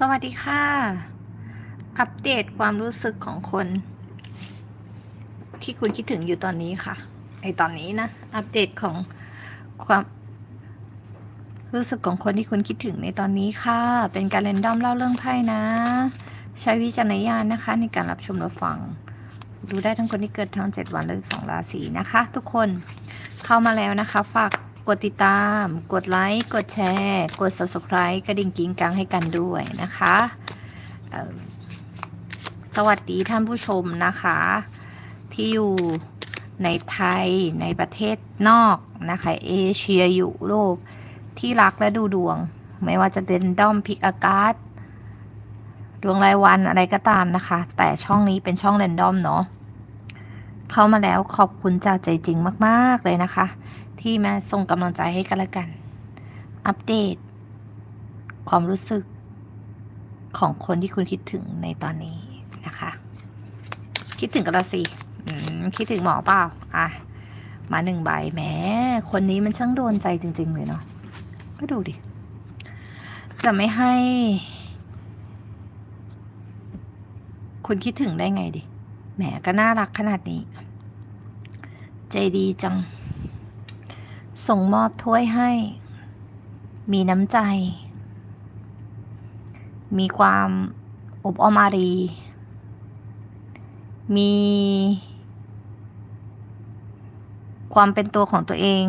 สวัสดีค่ะ อัปเดตความรู้สึกของคน ที่คุณคิดถึงอยู่ตอนนี้ค่ะไอตอนนี้นะ อัปเดตของความ รู้สึกของคนที่คุณคิดถึงในตอนนี้ค่ะ เป็นการเรนดอมเล่าเรื่องไพ่นะ ใช้วิจารณญาณนะคะ ในการรับชมรับฟัง ดูได้ทั้งคนที่เกิดทั้ง 7 วันและ12ราศีนะคะ ทุกคนเข้ามาแล้วนะคะ ฝาก กดติดตาม กดไลค์ กดแชร์ กด subscribe กระดิ่งกิ้งกังให้กันด้วยนะคะ สวัสดีท่านผู้ชมนะคะ ที่อยู่ในไทยในประเทศนอกนะคะ เอเชียยุโรปที่รักและดูดวง ไม่ว่าจะเดนด้อมพิกอากาศดวงรายวันอะไรก็ตามนะคะ แต่ช่องนี้เป็นช่องเรนดอมเนาะเข้ามาแล้วขอบคุณจากใจจริงมาก ๆ เลยนะคะ ที่มาส่งกำลังใจให้กันละกัน อัปเดต ความรู้สึกของคนที่คุณคิดถึงในตอนนี้นะคะ คิดถึงกันละสิคิดถึงหมอเปล่าอะมาหนึ่งใบแหมคนนี้มันช่างโดนใจจริง ๆ เลยเนาะก็ดูดิ จะไม่ให้ คุณคิดถึงได้ไงดิแหมก็น่ารักขนาดนี้ ใจดีจัง ส่งมอบถ้วยให้ มีน้ำใจ มีความอบอ้อมอารี มี ความเป็นตัวของตัวเอง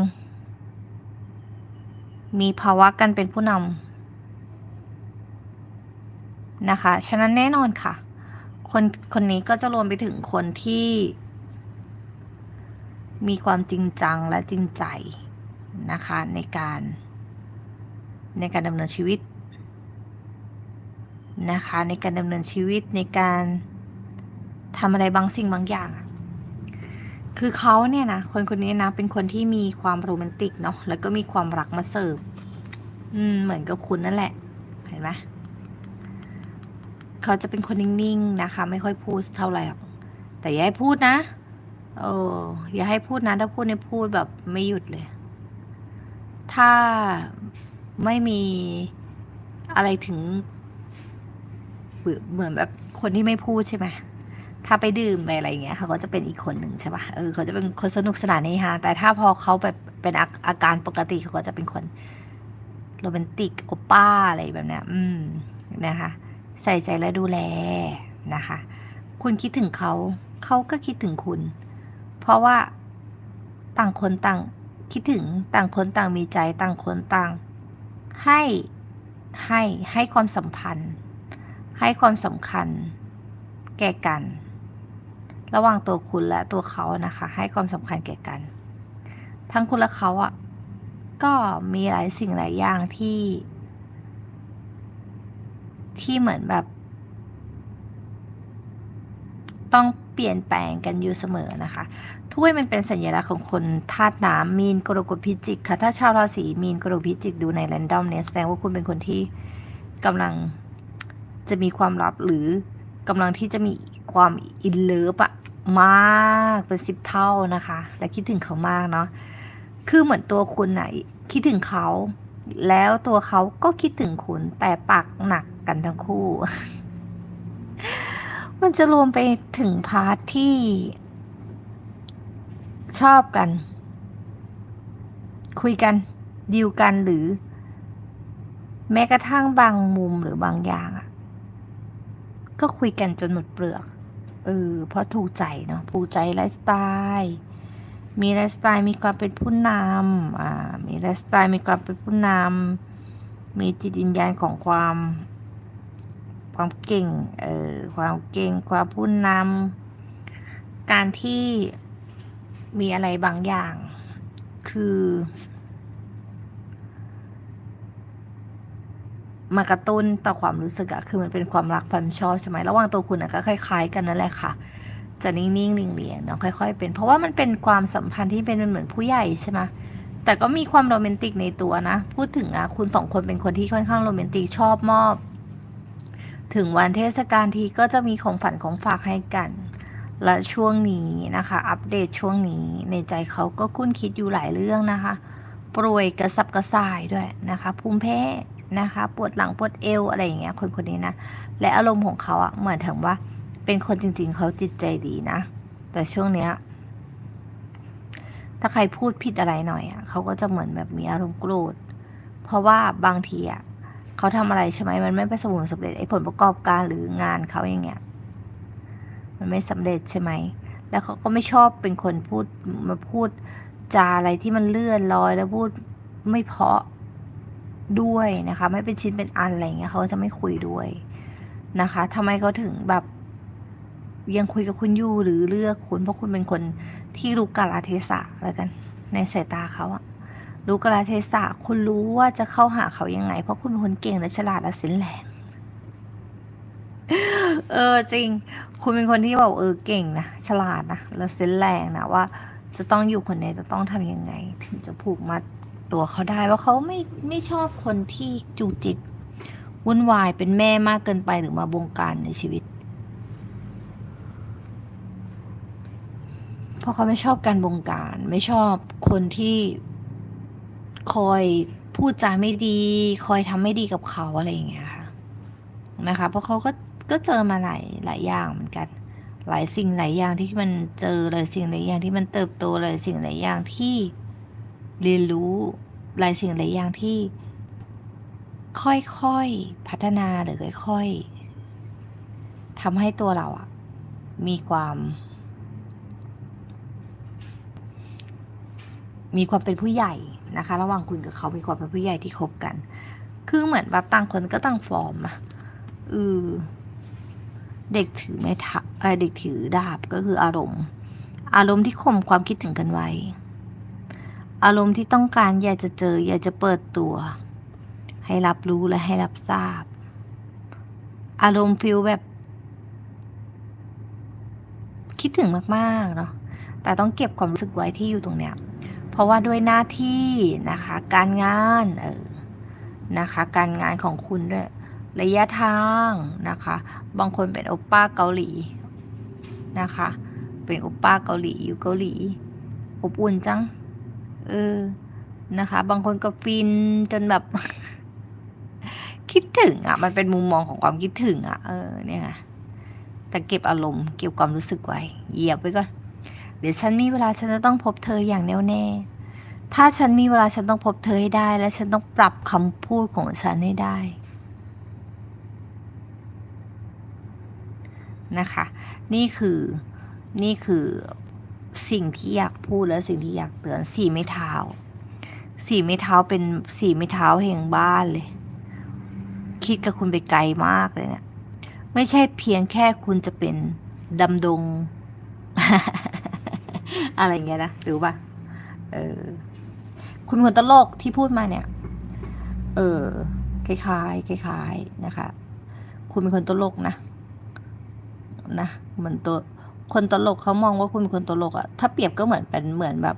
มีภาวะกันเป็นผู้นำนะคะ ฉะนั้นแน่นอนค่ะ คนคนนี้ก็จะรวมไปถึงคนที่มีความจริงจังและจริงใจ นะคะในการในการดำเนินชีวิตนะคะในการดำเนินชีวิตในการทำอะไรบางสิ่งบางอย่าง คือเขาเนี่ยนะคนคนนี้นะเป็นคนที่มีความโรแมนติกเนาะแล้วก็มีความรักมาเสิร์ฟอืมเหมือนกับคุณนั่นแหละ เห็นไหมเขาจะเป็นคนนิ่งๆนะคะ ไม่ค่อยพูดเท่าไหร่หรอกแต่อย่าให้พูดนะเอออย่าให้พูดนะ ถ้าพูดเนี่ยพูดแบบไม่หยุดเลย ถ้าไม่มีอะไรถึง เหมือนแบบคนที่ไม่พูดใช่ไหมถ้าไปดื่มไปอะไรอย่างเงี้ยเขาก็จะเป็นอีกคนหนึ่งใช่ปะเออเขาจะเป็นคนสนุกสนานนี่ฮะแต่ถ้าพอเขาแบบเป็นอาอาการปกติเขาก็จะเป็นคนโรแมนติกโอป้าอะไรแบบนี้อืมนะคะ ใส่ใจและดูแลนะคะ คุณคิดถึงเขา เขาก็คิดถึงคุณ เพราะว่าต่างคนต่าง คิดถึงต่างคนต่างมีใจต่างคนต่าง ให้ให้ให้ความสัมพันธ์ ให้ความสำคัญ แก่กัน ระหว่างตัวคุณและตัวเขานะคะ ให้ความสำคัญแก่กัน ทั้งคุณและเขาอะ่ะก็มีหลายสิ่งหลายอย่างที่ ที่เหมือนแบบ ต้องเปลี่ยนแปลงกันอยู่เสมอนะคะ ถ้วยมันเป็นสัญลักษณ์ของคนธาตุน้ำมีนกรกฎพิจิกค่ะ ถ้าชาวราศีมีนกรกฎพิจิกดูในแรนดอมเนี่ยแสดงว่าคุณเป็นคนที่กำลังจะมีความลับหรือกำลังที่จะมีความอินเลิฟอะมากเป็นสิบเท่านะคะ และคิดถึงเขามากเนาะคือเหมือนตัวคุณไหนะคิดถึงเขา แล้วตัวเขาก็คิดถึงคุณแต่ปากหนักกันทั้งคู่ มันจะรวมไปถึงพาร์ทที่ชอบกัน คุยกันดีลกันหรือ แม้กระทั่งบางมุมหรือบางอย่างอะก็คุยกันจนหมดเปลือกเออเพราะถูกใจเนาะถูกใจไลฟ์สไตล์มีไลฟ์สไตล์มีความเป็นผู้นำอ่ามีไลฟ์สไตล์มีความเป็นผู้นำมีจิตวิญญาณของความ ความเก่ง เออ ความเก่ง ความผู้นำ การที่มีอะไรบางอย่าง คือ มากระตุ้นต่อความรู้สึกอะคือมันเป็นความรักความชอบใช่ไหม ระหว่างตัวคุณอะก็คล้าย ๆ กันนั่นแหละค่ะ จะนิ่งๆเลียงๆเนาะค่อย ๆ เป็น เพราะว่ามันเป็นความสัมพันธ์ที่เป็นเหมือนผู้ใหญ่ใช่ไหมแต่ก็มีความโรแมนติกในตัวนะ พูดถึงอะคุณสองคนเป็นคนที่ค่อนข้างโรแมนติกชอบมอบ ถึงวันเทศกาลทีก็จะมีของฝันของฝากให้กัน และช่วงนี้นะคะ อัปเดตช่วงนี้ในใจเขาก็คุ้นคิดอยู่หลายเรื่องนะคะ ป่วยกระสับกระส่ายด้วยนะคะภูมิแพ้นะคะ ปวดหลังปวดเอวอะไรอย่างเงี้ยคนคนนี้นะ และอารมณ์ของเขาอะเหมือนถึงว่า เป็นคนจริง ๆ เขาจิตใจดีนะ แต่ช่วงเนี้ยถ้าใครพูดผิดอะไรหน่อยอะเขาก็จะเหมือนแบบมีอารมณ์โกรธเพราะว่าบางทีอะ เขาทำอะไรใช่ไหมมันไม่ประสบผลสำเร็จไอ้ผลประกอบการหรืองานเขาอย่างเงี้ยมันไม่สำเร็จใช่ไหมแล้วเขาก็ไม่ชอบเป็นคนพูดมาพูดจาอะไรที่มันเลื่อนลอยแล้วพูดไม่เพาะด้วยนะคะ ไม่เป็นชิ้นเป็นอันอะไรเงี้ยเขาจะไม่คุยด้วยนะคะทำไมเขาถึงแบบยังคุยกับคุณอยู่หรือเลือกคุณเพราะคุณเป็นคนที่รู้กาลเทศะแล้วกัน ในสายตาเขาอะ รู้กาเทศะคุณรู้ว่าจะเข้าหาเขายังไง เพราะคุณเป็นคนเก่งและฉลาดและสินแหลงเออจริง คุณเป็นคนที่แบบเออเก่งนะฉลาดนะแล้วเซนส์แรงนะว่า จะต้องอยู่คนไหนจะต้องทำยังไง ถึงจะผูกมัดตัวเขาได้ว่าเขาไม่ไม่ชอบคนที่จูจิตวุ่นวายเป็นแม่มากเกินไปหรือมาบงการในชีวิตเพราะเขาไม่ชอบการบงการ ไม่ชอบคนที่ คอยพูดจาไม่ดี คอยทำไม่ดีกับเขาอะไรอย่างเงี้ยค่ะนะคะ เพราะเขาก็ก็เจอมาหลายหลายอย่างเหมือนกัน หลายสิ่งหลายอย่างที่มันเจอหลยสิ่งหลายอย่างที่มันเติบโตหลยสิ่งหลายอย่างที่เรียนรู้หลายสิ่งหลายอย่างที่ ค่อยๆพัฒนาหรือค่อยๆทำให้ตัวเราอะมีความ มีความเป็นผู้ใหญ่ นะคะ ระหว่างคุณกับเขามีความเป็นผู้ใหญ่ที่คบกัน คือเหมือนแบบต่างคนก็ต่างฟอร์มอะเออเด็กถือไม้ทัเเด็กถือดาบก็คืออารมณ์ อารมณ์ที่ข่มความคิดถึงกันไว้ อารมณ์ที่ต้องการอยากจะเจอ อยากจะเปิดตัว ให้รับรู้และให้รับทราบ อารมณ์ฟิลแบบ คิดถึงมากๆเนาะแต่ต้องเก็บความรู้สึกไว้ที่อยู่ตรงเนี้ย เพราะว่าด้วยหน้าที่นะคะ การงานเออนะคะ การงานของคุณด้วยระยะทางนะคะ บางคนเป็นโอปป้าเกาหลีนะคะ เป็นโอปป้าเกาหลีอยู่เกาหลีอบอุ่นจังเออนะคะ บางคนก็ฟินจนแบบ คิดถึงอะ มันเป็นมุมมองของความคิดถึงอะ เออเนี่ยแต่เก็บอารมณ์เก็บความรู้สึกไว้เหยียบไว้ก่อน เดี๋ยวฉันมีเวลาฉันจะต้องพบเธออย่างแน่วแน่ ถ้าฉันมีเวลาฉันต้องพบเธอให้ได้ และฉันต้องปรับคำพูดของฉันให้ได้นะคะ นี่คือนี่คือสิ่งที่อยากพูดและสิ่งที่อยากเตือนสี่ไม้เท้าสี่ไม้เท้าเป็นสี่ไม้เท้าแห่งบ้านเลย คิดกับคุณไปไกลมากเลยเนะี่ยไม่ใช่เพียงแค่คุณจะเป็นดำดง อะไรเงี้ยนะหรือว่าเออคุณเป็นคนตลกที่พูดมาเนี่ย เออคล้ายๆคล้ายๆนะคะ คุณเป็นคนตลกนะ นะเหมือนตัวคนตลกเขามองว่าคุณเป็นคนตลกอะถ้าเปรียบก็เหมือนเป็นเหมือนแบบ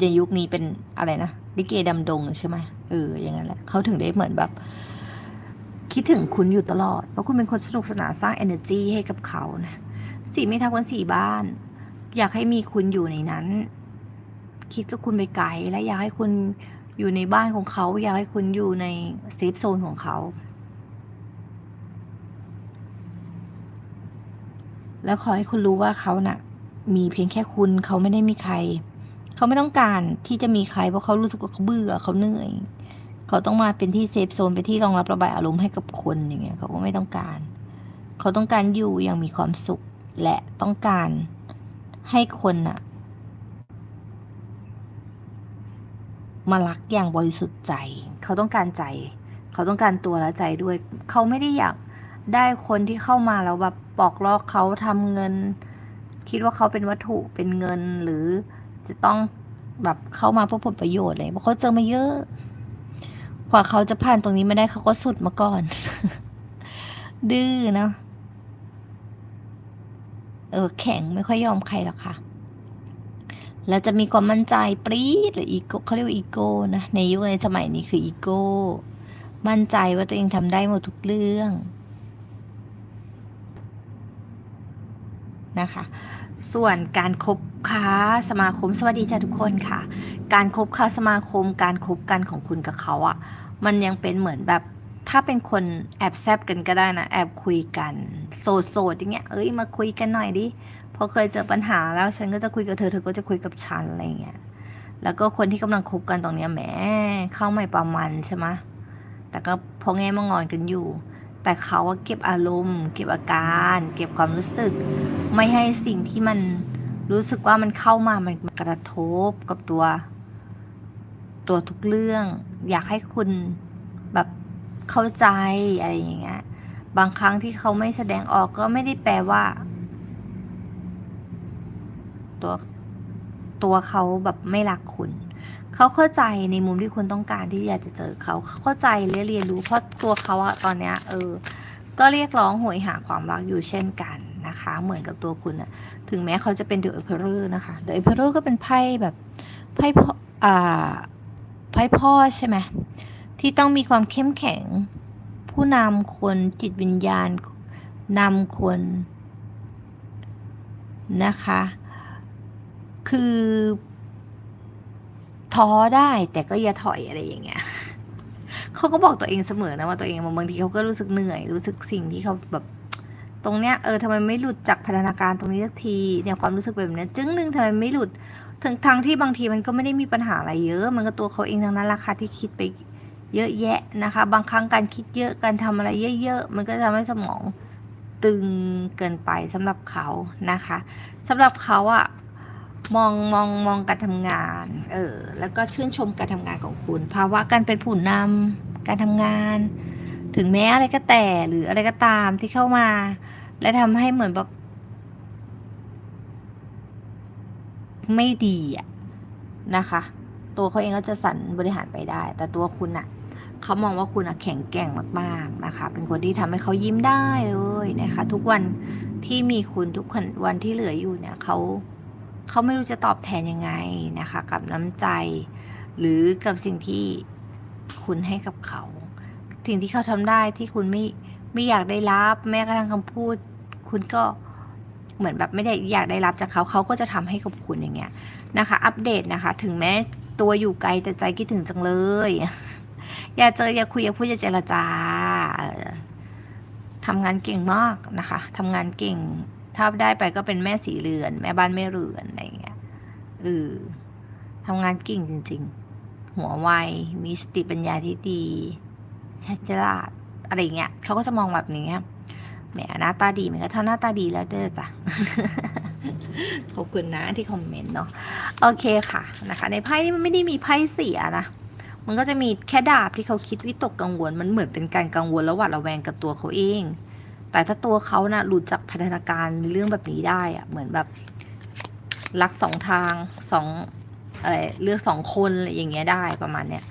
ในยุคนี้เป็นอะไรนะลิเกดำดงใช่ไหมเอออย่างนั้นแหละเขาถึงได้เหมือนแบบ คิดถึงคุณอยู่ตลอดเพราะคุณเป็นคนสนุกสนานสร้าง energy ให้กับเขานะสี่ไม่ทักวันสี่บ้าน อยากให้มีคุณอยู่ในนั้น คิดกับคุณไปไกลและอยากให้คุณอยู่ในบ้านของเขา อยากให้คุณอยู่ในเซฟโซนของเขา แล้วขอให้คุณรู้ว่าเขานะ่ะ มีเพียงแค่คุณเขาไม่ได้มีใคร เขาไม่ต้องการที่จะมีใครเพราะเขารู้สึกว่าเขาเบื่อเขาเหนื่อยเขาต้องมาเป็นที่เซฟโซนเป็นที่รองรับระบายอารมณ์ให้กับคนอย่างเงี้ยเขาก็ไม่ต้องการ เขาต้องการอยู่อย่างมีความสุขและต้องการ ให้คนน่ะมารักอย่างบริสุทธิ์ใจ เขาต้องการใจ เขาต้องการตัวและใจด้วย เขาไม่ได้อยากได้คนที่เข้ามาแล้วแบบปอกลอกเขาทำเงิน คิดว่าเขาเป็นวัตถุเป็นเงินหรือจะต้องแบบเข้ามาเพื่อผลประโยชน์เลยเพราะเขาเจอมาเยอะกว่าเขาจะผ่านตรงนี้ไมาได้เขาก็สุดมาก่อน ดื้อนะ ออแข็งไม่ค่อยยอมใครหรอกค่ะ แล้วจะมีความมั่นใจปรี๊ดหรืออีโก้เขาเรียกว่าอีโก้นะ ในยุคในสมัยนี้คืออีโก้ มั่นใจว่าตัวเองทำได้หมดทุกเรื่องนะคะส่วนการคบค้าสมาคมสวัสดีจ้าทุกคนค่ะ การคบค้าสมาคมการคบกันของคุณกับเขาอะ่ะมันยังเป็นเหมือนแบบ ถ้าเป็นคนแอบแซบกันก็ได้นะ แอบคุยกัน โสดโสดอย่างเงี้ย เอ้ยมาคุยกันหน่อยดิพอเคยเจอปัญหาแล้วฉันก็จะคุยกับเธอเธอก็จะคุยกับฉันอะไรเงี้ยแล้วก็คนที่กำลังคบกันตรงเนี้ยแหมเข้าไม่ประมันใช่ไหมแต่ก็พอแง่มางอนกันอยู่ แต่เขาว่าเก็บอารมณ์ เก็บอาการ เก็บความรู้สึก ไม่ให้สิ่งที่มันรู้สึกว่ามันเข้ามามันกระทบกับตัว ตัวทุกเรื่อง อยากให้คุณแบบ เข้าใจอะไรอย่างเงี้ยบางครั้งที่เขาไม่แสดงออกก็ไม่ได้แปลว่า ตัวตัวเขาแบบไม่รักคุณเขาเข้าใจในมุมที่คุณต้องการที่อยากจะเจอเขาเขาเข้าใจและเรียนรู้เพราะตัวเขาอะตอนเนี้ยเออ ก็เรียกร้องโหยหาความรักอยู่เช่นกันนะคะ เหมือนกับตัวคุณอะถึงแม้เขาจะเป็นเดอะเอเพอร์นะคะเดอะเอเพอร์ก็เป็นไพ่แบบไพ่พ่อไพ่พ่อใช่ไหม ที่ต้องมีความเข้มแข็ง ผู้นำคนจิตวิญญาณนำคนนะคะ คือท้อได้แต่ก็อย่าถอยอะไรอย่างเงี้ยเขาก็บอกตัวเองเสมอนะว่าตัวเองบางทีเขาก็รู้สึกเหนื่อย รู้สึกสิ่งที่เขาแบบตรงเนี้ยเออทำไมไม่หลุดจากพัฒนาการตรงนี้สักทีเนี่ยความรู้สึกแบบเนี้ยจึ้งหนึ่งทำไมไม่หลุดถึงทางที่บางทีมันก็ไม่ได้มีปัญหาอะไรเยอะ มันก็ตัวเขาเองทั้งนั้นราคาที่คิดไป เยอะแยะนะคะ บางครั้งการคิดเยอะการทำอะไรเยอะๆมันก็จะทำให้สมองตึงเกินไปสำหรับเขานะคะสำหรับเขาอะมองมองมองการทำงาน เออ แล้วก็ชื่นชมการทำงานของคุณ ภาวะการเป็นผู้นำการทำงาน ถึงแม้อะไรก็แต่หรืออะไรก็ตามที่เข้ามา และทำให้เหมือนแบบไม่ดีอะนะคะ ตัวเขาเองก็จะสั่นบริหารไปได้ แต่ตัวคุณอะเขามองว่าคุณอะแข็งแกร่งมากๆนะคะ เป็นคนที่ทำให้เขายิ้มได้เลยนะคะ ทุกวันที่มีคุณทุกวันที่เหลืออยู่เนี่ยเขาเขาไม่รู้จะตอบแทนยังไงนะคะ กับน้ำใจ หรือกับสิ่งที่คุณให้กับเขา สิ่งที่เขาทำได้ที่คุณไม่ไม่อยากได้รับ แม้กระทั่งคำพูด คุณก็เหมือนแบบไม่ได้อยากได้รับจากเขาเขาก็จะทำให้กับคุณอย่างเงี้ยนะคะ อัปเดตนะคะ ถึงแม้ ตัวอยู่ไกลแต่ใจคิดถึงจังเลย อย่าเจออย่าคุยอย่าพูดอย่าเจรจาทำงานเก่งมากนะคะทำงานเก่ง ถ้าได้ไปก็เป็นแม่สีเรือน แม่บ้านแม่เรือนอะไรเงี้ยเออทำงานเก่งจริง ๆ หัวไวมีสติปัญญาที่ดีฉลาดอะไรเงี้ยเขาก็จะมองแบบนี้แหมหน้าตาดีเหมือนกันถ้าหน้าตาดีแล้วเด้อจ้ะ ขอบคุณนะที่คอมเมนต์เนาะโอเคค่ะนะคะ ในไพ่นี่มันไม่ได้มีไพ่เสียนะมันก็จะมีแค่ดาบที่เขาคิดวิตกกังวล มันเหมือนเป็นการกังวลแล้วหวาดระแวงกับตัวเขาเอง แต่ถ้าตัวเขานะ่ะหลุดจากพัฒนาการเรื่องแบบนี้ได้อะเหมือนแบบรักสองทางสองอะไรเลือกสองคนอะไรอย่างเงี้ยได้ประมาณเนี้ย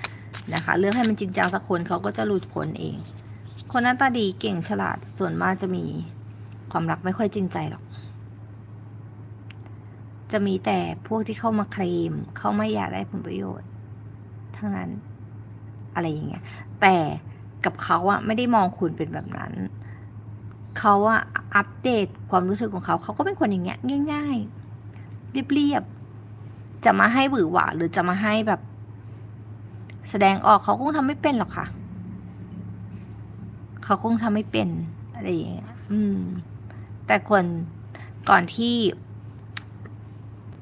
นะคะเลือกให้มันจริงจังสักคนเขาก็จะหลุดพ้นเอง คนหน้าตาดีเก่งฉลาดส่วนมากจะมีความรักไม่ค่อยจริงใจหรอก จะมีแต่พวกที่เข้ามาเคลมเข้าไม่อยากได้ผลประโยชน์ ทั้งนั้น อะไรอย่างเงี้ย แต่กับเขาอะไม่ได้มองคุณเป็นแบบนั้น เขาอะอัปเดตความรู้สึกของเขา เขาก็เป็นคนอย่างเงี้ย ง่าย ๆ เรียบๆ จะมาให้หวือหวาหรือจะมาให้แบบ แสดงออกเขาคงทำไม่เป็นหรอกค่ะ เขาคงทำไม่เป็นอะไรอย่างเงี้ย อืม แต่คนก่อนที่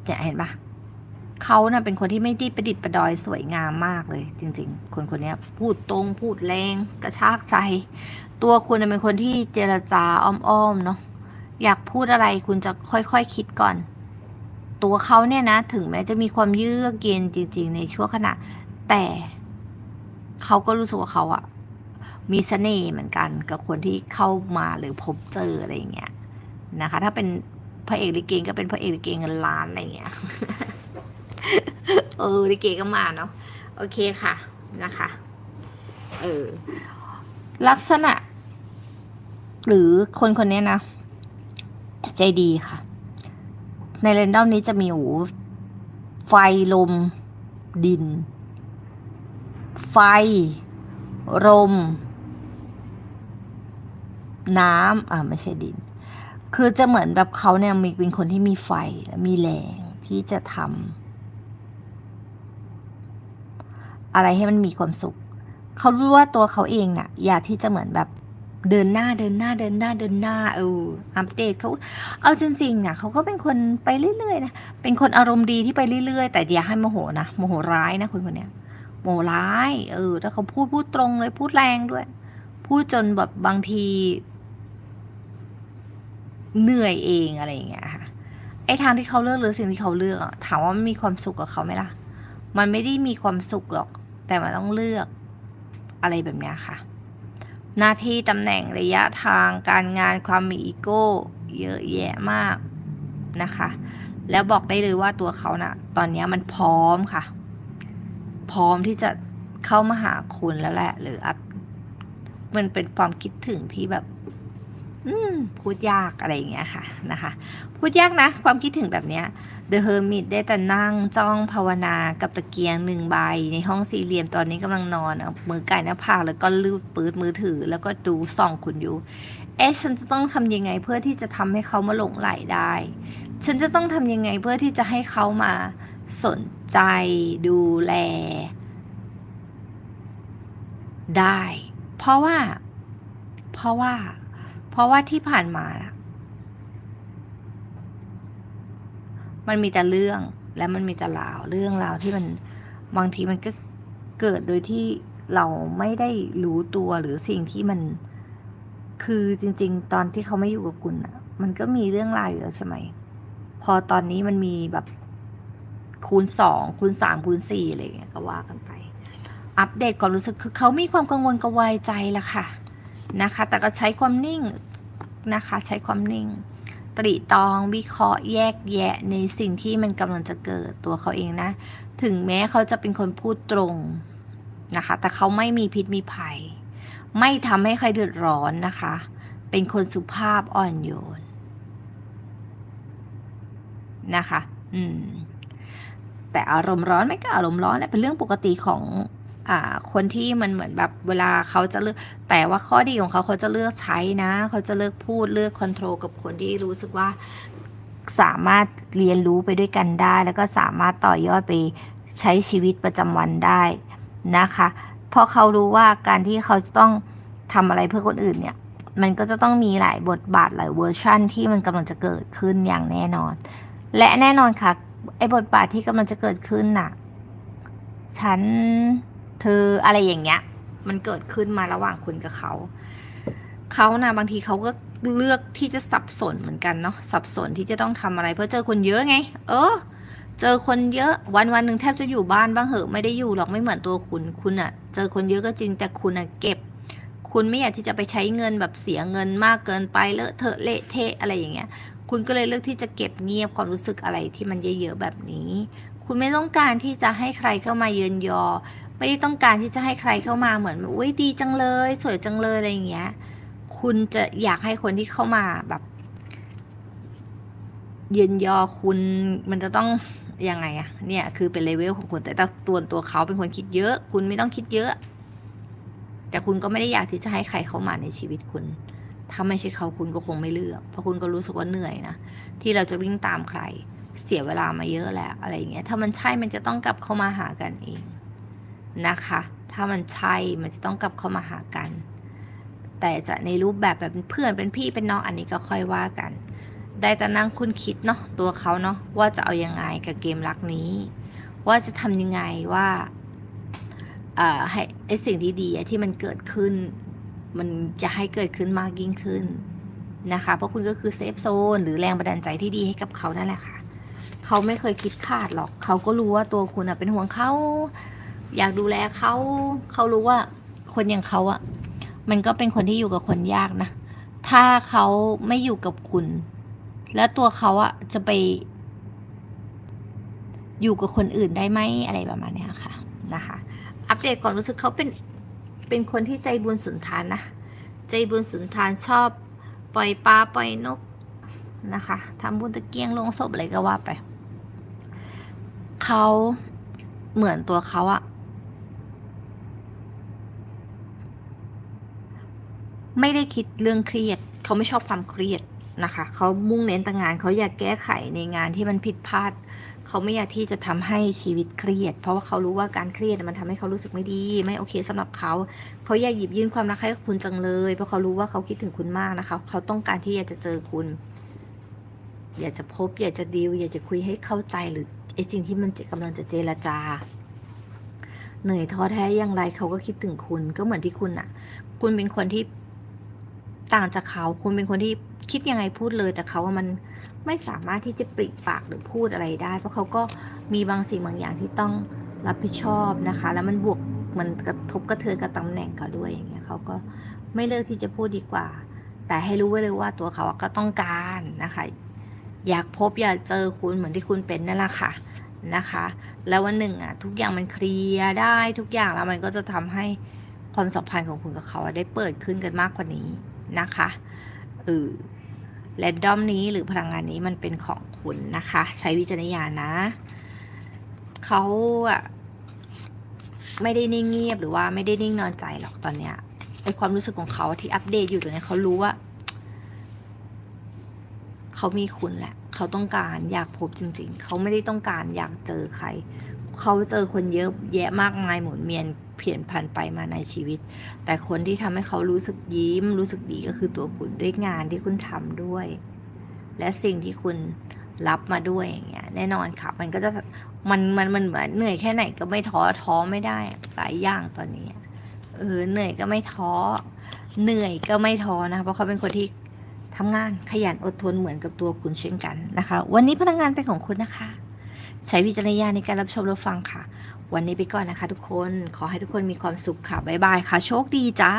เนี่ยเห็นปะเขาน่ะเป็นคนที่ไม่ได้ประดิษฐ์ประดอยสวยงามมากเลย จริง ๆ คนคนนี้พูดตรงพูดแรงกระชากใจ ตัวคุณนะเป็นคนที่เจรจาอ้อมๆเนาะอยากพูดอะไรคุณจะค่อยๆคคิดก่อน ตัวเขาเนี่ยนะ ถึงแม้จะมีความเยือกเย็นจริง ๆ ในช่วงขณะ แต่เขาก็รู้สึกว่าเขาอะมีเสน่ห์เหมือนกันกับคนที่เข้ามาหรือพบเจออะไรอย่างเงี้ยนะคะ ถ้าเป็น พระเอกลิเกก็เป็นพระเอกลิเกเงินล้านอะไรเงี้ยเออลิเกก็มาเนาะโอเคค่ะนะคะเออลักษณะ หรือคนคนนี้นะ ใจดีค่ะ ในเรนดอมนี้จะมีโอ้ไฟลม ดิน ไฟ ลม น้ำอ่าไม่ใช่ดิน คือจะเหมือนแบบเขาเนี่ยมีเป็นคนที่มีไฟและมีแรงที่จะทำอะไรให้มันมีความสุข เขารู้ว่าตัวเขาเองน่ะ อยากที่จะเหมือนแบบเดินหน้าเดินหน้าเดินหน้าเดินหน้าเอออัปเดตเขาเอาจริงๆเนี่ยเขาก็เป็นคนไปเรื่อยๆนะเป็นคนอารมณ์ดีที่ไปเรื่อยๆ แต่อย่าให้โมโหนะโมโหร้ายนะคนคนเนี้ยโมโหร้าย เออถ้าเขาพูดพูดตรงเลยพูดแรงด้วย พูดจนแบบบางที เหนื่อยเองอะไรอย่างเงี้ยค่ะไอ้ทางที่เขาเลือกหรือสิ่งที่เขาเลือกถามว่ามันมีความสุขกับเขาไหมล่ะ มันไม่ได้มีความสุขหรอก แต่มันต้องเลือกอะไรแบบเนี้ยค่ะ หน้าที่ตำแหน่งระยะทางการงานความมีอีโก้เยอะแยะมากนะคะ แล้วบอกได้เลยว่าตัวเขานะ่ะ ตอนนี้มันพร้อมค่ะ พร้อมที่จะเข้ามาหาคุณแล้วแหละ หรืออัพมันเป็นความคิดถึงที่แบบ อืมพูดยากอะไรอย่างเงี้ยค่ะนะคะ พูดยากนะ ความคิดถึงแบบเนี้ย The Hermit ได้แต่นั่งจ้องภาวนากับตะเกียงหนึ่งใบ ในห้องสี่เหลี่ยมตอนนี้กำลังนอนเอามือไก่หน้าผากแล้วก็ลูบปืดมือถือ แล้วก็ดูส่องคุณอยู่ เอ๊ะฉันจะต้องทำยังไงเพื่อที่จะทำให้เขามาหลงไหลได้ ฉันจะต้องทำยังไงเพื่อที่จะให้เขามาสนใจดูแล ได้ เพราะว่า เพราะว่า เพราะว่าที่ผ่านมาะมันมีแต่เรื่องและมันมีแต่ราวเรื่องราวที่มันบางทีมันก็เกิดโดยที่เราไม่ได้รู้ตัวหรือสิ่งที่มัน คือจริง ๆ ตอนที่เขาไม่อยู่กับคุณอะมันก็มีเรื่องราวอยู่แล้วใช่ไหม พอตอนนี้มันมีแบบคูณสองคูณสามคูณสี่อะไรอย่างเงี้ยก็ว่ากันไป อัปเดตความรู้สึกคือเขามีความกังวลกระวายใจละค่ะ นะคะ แต่ก็ใช้ความนิ่งนะคะ ใช้ความนิ่ง ตรีตองวิเคราะห์แยกแยะในสิ่งที่มันกำลังจะเกิดตัวเขาเองนะ ถึงแม้เขาจะเป็นคนพูดตรงนะคะ แต่เขาไม่มีพิษมีภัย ไม่ทำให้ใครเดือดร้อนนะคะ เป็นคนสุภาพอ่อนโยนนะคะ อืม แต่อารมณ์ร้อนไม่ก็อารมณ์ร้อนแหละเป็นเรื่องปกติของอ่าคนที่มันเหมือนแบบเวลาเขาจะเลือก แต่ว่าข้อดีของเขาเขาจะเลือกใช้นะ เขาจะเลือกพูดเลือกคอนโทรลกับคนที่รู้สึกว่าสามารถเรียนรู้ไปด้วยกันได้ แล้วก็สามารถต่อยอดไปใช้ชีวิตประจำวันได้นะคะเพราะเขารู้ว่าการที่เขาจะต้องทำอะไรเพื่อคนอื่นเนี่ย มันก็จะต้องมีหลายบทบาทหลายเวอร์ชั่นที่มันกำลังจะเกิดขึ้นอย่างแน่นอน และแน่นอนค่ะ ไอ้บทบาทที่กำลังจะเกิดขึ้นน่ะ ฉันเธออะไรอย่างเงี้ย มันเกิดขึ้นมาระหว่างคุณกับเขา เขานะบางทีเขาก็เลือกที่จะสับสนเหมือนกันเนาะสับสนที่จะต้องทำอะไร เพราะเจอคนเยอะไง เออ เจอคนเยอะวันวันหนึ่งแทบจะอยู่บ้านบ้างเหอะไม่ได้อยู่หรอกไม่เหมือนตัวคุณคุณอะเจอคนเยอะก็จริงแต่คุณอะเก็บ คุณไม่อยากที่จะไปใช้เงินแบบเสียเงินมากเกินไปเลอะเทอะเละเทะอะไรอย่างเงี้ย คุณก็เลยเลือกที่จะเก็บเงียบความรู้สึกอะไรที่มันเยอะๆแบบนี้ คุณไม่ต้องการที่จะให้ใครเข้ามาเยินยอ ไม่ได้ต้องการที่จะให้ใครเข้ามาเหมือนอุ้ยดีจังเลย สวยจังเลยอะไรอย่างเงี้ย คุณจะอยากให้คนที่เข้ามาแบบ เยินยอคุณมันจะต้องยังไงอะเนี่ยคือเป็นเลเวลของคุณแต่ตัวตัวเขาเป็นคนคิดเยอะ คุณไม่ต้องคิดเยอะ แต่คุณก็ไม่ได้อยากที่จะให้ใครเข้ามาในชีวิตคุณ ถ้าไม่ใช่เขาคุณก็คงไม่เลือก เพราะคุณก็รู้สึกว่าเหนื่อยนะ ที่เราจะวิ่งตามใคร เสียเวลามาเยอะแล้วอะไรอย่างเงี้ย ถ้ามันใช่มันจะต้องกลับเข้ามาหากันเองนะคะ ถ้ามันใช่มันจะต้องกลับเข้ามาหากัน แต่จะในรูปแบบแบบเป็นเพื่อนเป็นพี่เป็นน้องอันนี้ก็ค่อยว่ากัน ได้แต่นั่งคุณคิดเนาะตัวเขาเนาะว่าจะเอายังไงกับเกมรักนี้ ว่าจะทำยังไงว่าเอ่อให้ไอสิ่งดีอะที่มันเกิดขึ้น มันจะให้เกิดขึ้นมากยิ่งขึ้นนะคะ เพราะคุณก็คือเซฟโซนหรือแรงบันดาลใจที่ดีให้กับเขานั่นแหละค่ะ เขาไม่เคยคิดขาดหรอก เขาก็รู้ว่าตัวคุณอะเป็นห่วงเขา อยากดูแลเขา เขารู้ว่าคนอย่างเขาอะมันก็เป็นคนที่อยู่กับคนยากนะ ถ้าเขาไม่อยู่กับคุณ แล้วตัวเขาอะจะไป อยู่กับคนอื่นได้ไหมอะไรประมาณนี้ค่ะนะคะ อัปเดตก่อนรู้สึกเขาเป็น เป็นคนที่ใจบุญสุนทานนะ ใจบุญสุนทานชอบปล่อยปลาปล่อยนกนะคะทำบุญตะเกียงลงศพอะไรก็ว่าไป เขาเหมือนตัวเขาอะไม่ได้คิดเรื่องเครียด เขาไม่ชอบความเครียดนะคะ เขามุ่งเน้นแต่งาน เขาอยากแก้ไขในงานที่มันผิดพลาด เขาไม่อยากที่จะทำให้ชีวิตเครียด เพราะว่าเขารู้ว่าการเครียดมันทำให้เขารู้สึกไม่ดี ไม่โอเคสำหรับเขา เขาอยากหยิบยื่นความรักให้กับคุณจังเลย เพราะเขารู้ว่าเขาคิดถึงคุณมากนะคะ เขาต้องการที่อยากจะเจอคุณ อยากจะพบ อยากจะดีลอยากจะคุยให้เข้าใจหรือไอ้สิ่งที่มันจะกำลังจะเจรจา เหนื่อยท้อแท้อย่างไรเขาก็คิดถึงคุณก็เหมือนที่คุณอะคุณเป็นคนที่ต่างจากเขา คุณเป็นคนที่ คิดยังไงพูดเลย แต่เขาว่ามันไม่สามารถที่จะปริปากหรือพูดอะไรได้ เพราะเขาก็มีบางสิ่งบางอย่างที่ต้องรับผิดชอบนะคะ แล้วมันบวกมันกระทบกระเทือนกับตำแหน่งเขาด้วยอย่างเงี้ยเขาก็ไม่เลิกที่จะพูดดีกว่า แต่ให้รู้ไว้เลยว่าตัวเขาก็ต้องการนะคะ อยากพบอยากเจอคุณเหมือนที่คุณเป็นนั่นแหละค่ะนะคะ แล้ววันหนึ่งอะทุกอย่างมันเคลียร์ได้ทุกอย่างแล้วมันก็จะทำให้ความสัมพันธ์ของคุณกับเขาได้เปิดขึ้นกันมากกว่านี้นะคะเออ แรนดอมนี้หรือพลังงานนี้มันเป็นของคุณนะคะ ใช้วิจารณญาณนะ เขาอะไม่ได้นิ่งเงียบหรือว่าไม่ได้นิ่งนอนใจหรอกตอนเนี้ยไอความรู้สึกของเขาที่อัปเดตอยู่ตอนนี้เขารู้ว่าเขามีคุณแหละ เขาต้องการอยากพบจริง ๆ เขาไม่ได้ต้องการอยากเจอใคร เขาเจอคนเยอะแยะมากมายหมุนเวียน เปลี่ยนผ่านไปมาในชีวิต แต่คนที่ทำให้เขารู้สึกยิ้ม รู้สึกดีก็คือตัวคุณด้วยงานที่คุณทำด้วย และสิ่งที่คุณรับมาด้วยอย่างเงี้ยแน่นอนค่ะ มันก็จะมันมันมันเหมือนเหนื่อยแค่ไหนก็ไม่ท้อท้อไม่ได้หลายอย่างตอนนี้เออเหนื่อยก็ไม่ท้อเหนื่อยก็ไม่ท้อนะคะเพราะเขาเป็นคนที่ทำงานขยันอดทนเหมือนกับตัวคุณเช่นกันนะคะ วันนี้พลังงานเป็นของคุณนะคะ ใช้วิจารณญาณในการรับชมรับฟังค่ะ วันนี้ไปก่อนนะคะทุกคน ขอให้ทุกคนมีความสุขค่ะ บ๊ายบายค่ะ โชคดีจ้า